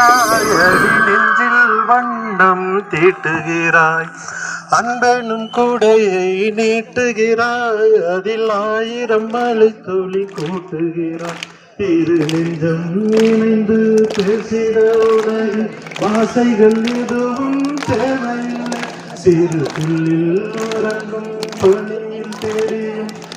நீட்டுகிறாய் அடி நெஞ்சில் வண்ணம் தீட்டுகிறாய். அன்பெனும் கூடையை நீட்டுகிறாய். அதில் ஆயிரம் மலை துளி கூட்டுகிறாய். இரு நெஞ்சம் இணைந்து பேசிட உலகில் வாசைகள் எதுவும் தேவையில்லை. சிறு புல்லில் உறங்கும் பணியில்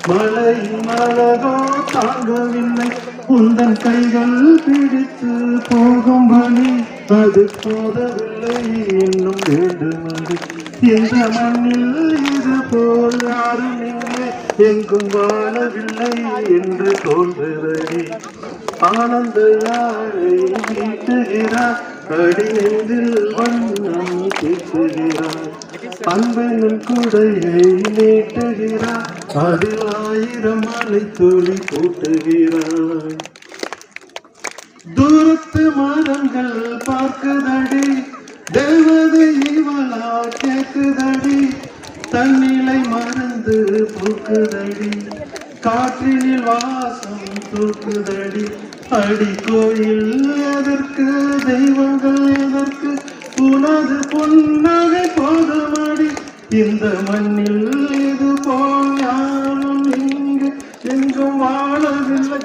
மலை மழையின் தாங்கவில்லை உந்தன் கைகள் பிடித்து போகும் பணி அது போதவில்லை. இன்னும் வேண்டுமது இந்த மண்ணில் இது போல் யாரும் இங்கே எங்கும் வாழவில்லை என்று தோன்றுவதே ஆனந்த யாரை வீட்டுகிறார் அடி வண்ணம் தீட்டுகிறார். அன்பனும் குடையை நீட்டுகிறார் அதில் ஆயிரம் மலை துளி கூட்டுகிறார் தூரத்து மரங்கள் பார்க்குதடி தேவதை இவளா கேட்குதடி தன்னிலை மறந்து பூக்குதடி காற்றினில் வாசம் தூக்குதடி அடி கோயில் எதற்கு தெய்வங்கள் எதற்கு உனது பொன்னகை போதுமா? இந்த மண்ணில் இது போல் யாரும் இங்கு எங்கும் வாழவில்லை.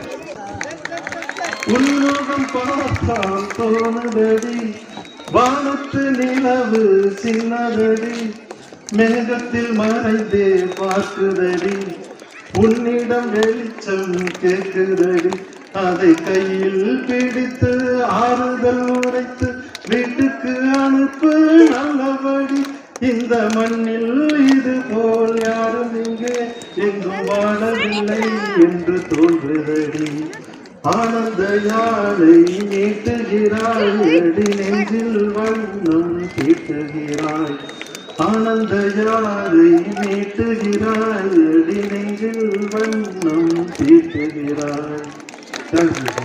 உன்னோகம் பார்த்தால் தோணுதடி வானத்து நிலவு சின்னதடி மேகத்தில் மறைந்தே பார்க்குதடி உன்னிடம் வெளிச்சம் கேட்குதடி அதை கையில் பிடித்து ஆறுதல் உரைத்து வீட்டுக்கு இந்த மண்ணில் இது போல் யாரும் இங்கே எங்கும் வாழவில்லை என்று தோன்றுதடி. ஆனந்த யாழை நீட்டுகிறாய் அடி நெஞ்சில் வண்ணம் தீட்டுகிறாய் ஆனந்த யாழை நீட்டுகிறாய் அடி நெஞ்சில் வண்ணம் தீட்டுகிறாய் தேங்க்யூ